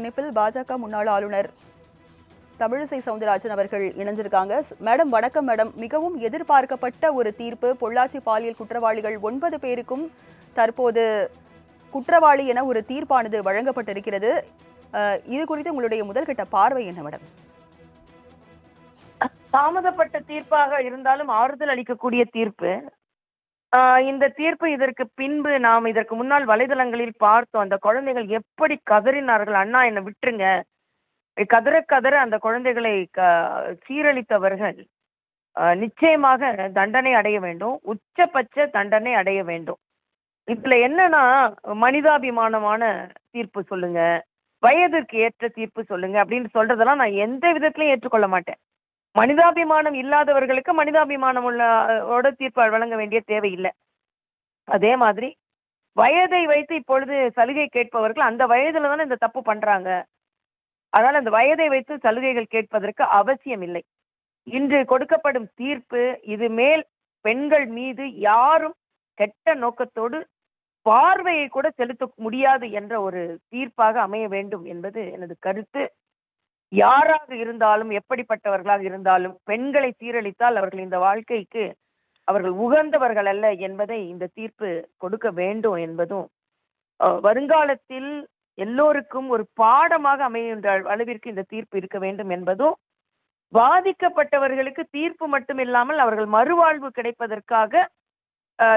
இணைப்பில் பாஜக முன்னாள் ஆளுநர். தமிழிசை சவுந்தரராஜன் அவர்கள் இணைஞ்சிருக்காங்க. மேடம் வணக்கம் மேடம். மிகவும் எதிர்பார்க்கப்பட்ட ஒரு தீர்ப்பு பொள்ளாச்சி பாலியல் குற்றவாளிகள் ஒன்பது பேருக்கும் தற்போது குற்றவாளி என ஒரு தீர்ப்பானது வழங்கப்பட்டிருக்கிறது. இது குறித்து உங்களுடைய முதல்கட்ட பார்வை என்ன மேடம்? தாமதப்பட்ட தீர்ப்பாக இருந்தாலும் ஆறுதல் அளிக்கக்கூடிய தீர்ப்பு. இந்த தீர்ப்பு இதற்கு பின்பு நாம் இதற்கு முன்னால் வலைதளங்களில் பார்த்தோம். அந்த குழந்தைகள் எப்படி கதறினார்கள்? அண்ணா என்னை விட்டுருங்க. கதற கதற அந்த குழந்தைகளை க சீரழித்தவர்கள் நிச்சயமாக தண்டனை அடைய வேண்டும். உச்சபட்ச தண்டனை அடைய வேண்டும். இதுல என்னன்னா மனிதாபிமானமான தீர்ப்பு சொல்லுங்க. வயதிற்கு ஏற்ற தீர்ப்பு சொல்லுங்க அப்படின்னு சொல்றதெல்லாம் நான் எந்த விதத்திலையும் ஏற்றுக்கொள்ள மாட்டேன். மனிதாபிமானம் இல்லாதவர்களுக்கு மனிதாபிமானம் உள்ள ஓட தீர்ப்பு வழங்க வேண்டிய தேவையில்லை அதே மாதிரி வயதை வைத்து இப்பொழுது சலுகை கேட்பவர்கள் அந்த வயதுல தானே இந்த தப்பு பண்றாங்க. அதனால அந்த வயதை வைத்து சலுகைகள் கேட்பதற்கு அவசியம் இல்லை. இன்று கொடுக்கப்படும் தீர்ப்பு இது மேல் பெண்கள் மீது யாரும் கெட்ட நோக்கத்தோடு பார்வையை கூட செலுத்த முடியாது என்ற ஒரு தீர்ப்பாக அமைய வேண்டும் என்பது எனது கருத்து. யாராக இருந்தாலும் எப்படிப்பட்டவர்களாக இருந்தாலும் பெண்களை சீரழித்தால் அவர்கள் இந்த வாழ்க்கைக்கு அவர்கள் உகந்தவர்கள் அல்ல என்பதை இந்த தீர்ப்பு கொடுக்க வேண்டும் என்பதும் வருங்காலத்தில் எல்லோருக்கும் ஒரு பாடமாக அமைகின்ற அளவிற்கு இந்த தீர்ப்பு இருக்க வேண்டும் என்பதும் பாதிக்கப்பட்டவர்களுக்கு தீர்ப்பு மட்டும் இல்லாமல் அவர்கள் மறுவாழ்வு கிடைப்பதற்காக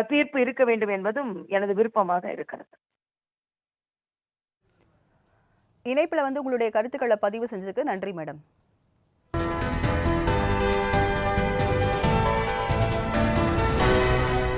தீர்ப்பு இருக்க வேண்டும் என்பதும் எனது விருப்பமாக இருக்கிறது. இணைப்பில் வந்து உங்களுடைய கருத்துக்களை பதிவு செஞ்சதுக்கு நன்றி மேடம்.